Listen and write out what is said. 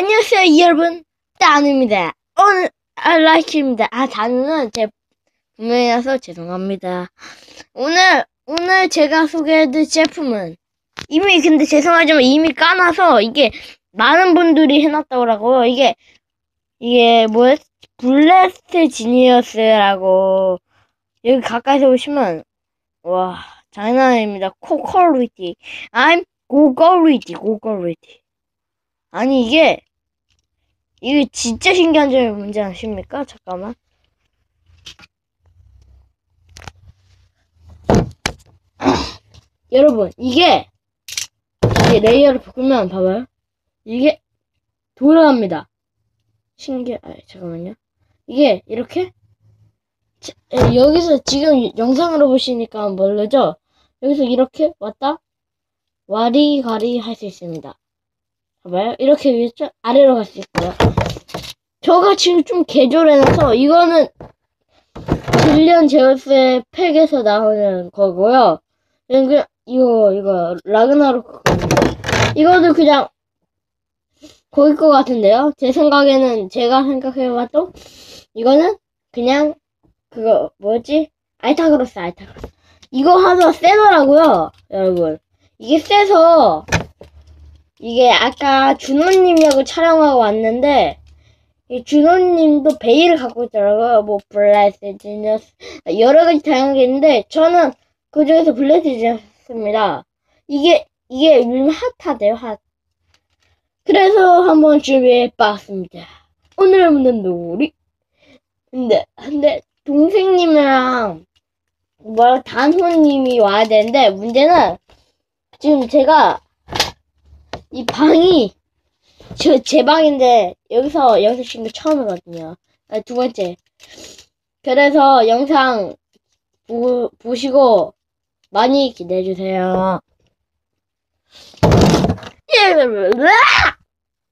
안녕하세요 여러분. 따누입니다. 오늘 아, 라이키입니다. 아 단우는 제 분명이라서 죄송합니다. 오늘 오늘 제가 소개해드릴 제품은 이미 근데 죄송하지만 이미 까놔서 이게 많은 분들이 해놨다고 하고요. 이게 이게 뭐야 블레스트 지니어스라고 여기 가까이서 보시면 와 장난 아닙니다. 코컬리티. I'm 고걸리티 고걸리티. 아니 이게 이게 진짜 신기한 점이 뭔지 아십니까? 잠깐만. 여러분 이게 이게 레이어를 바꾸면 봐봐요. 이게 돌아갑니다. 신기해. 아, 잠깐만요. 이게 이렇게 자, 에, 여기서 지금 영상으로 보시니까 모르죠? 여기서 이렇게 왔다 와리가리 할 수 있습니다. 봐봐요. 이렇게 위에서 아래로 갈 수 있고요. 저가 지금 좀 개조해놔서 이거는 빌리언 제우스의 팩에서 나오는 거고요. 그냥 이거 이거 라그나로크 이거도 그냥 거기 거 같은데요. 제 생각에는 제가 생각해봐도 이거는 그냥 그거 뭐지 알타그로스 알타그로스 이거 하나 세더라고요, 여러분. 이게 세서 이게 아까 준호님하고 촬영하고 왔는데 이 준호님도 베일을 갖고 있더라고요. 뭐 블레스 지니어스 여러 가지 다양하게 있는데 저는 그 중에서 블레스 지니어스입니다. 이게 이게 요즘 핫하대요 핫. 그래서 한번 준비해봤습니다. 오늘의 문제는 놀이. 근데 근데 동생님이랑 뭐야 단호님이 와야 되는데 문제는 지금 제가 이 방이 저 제 방인데 여기서 여기서 지금 처음이거든요. 아, 두 번째. 그래서 영상 보, 보시고 많이 기대해 주세요. 예!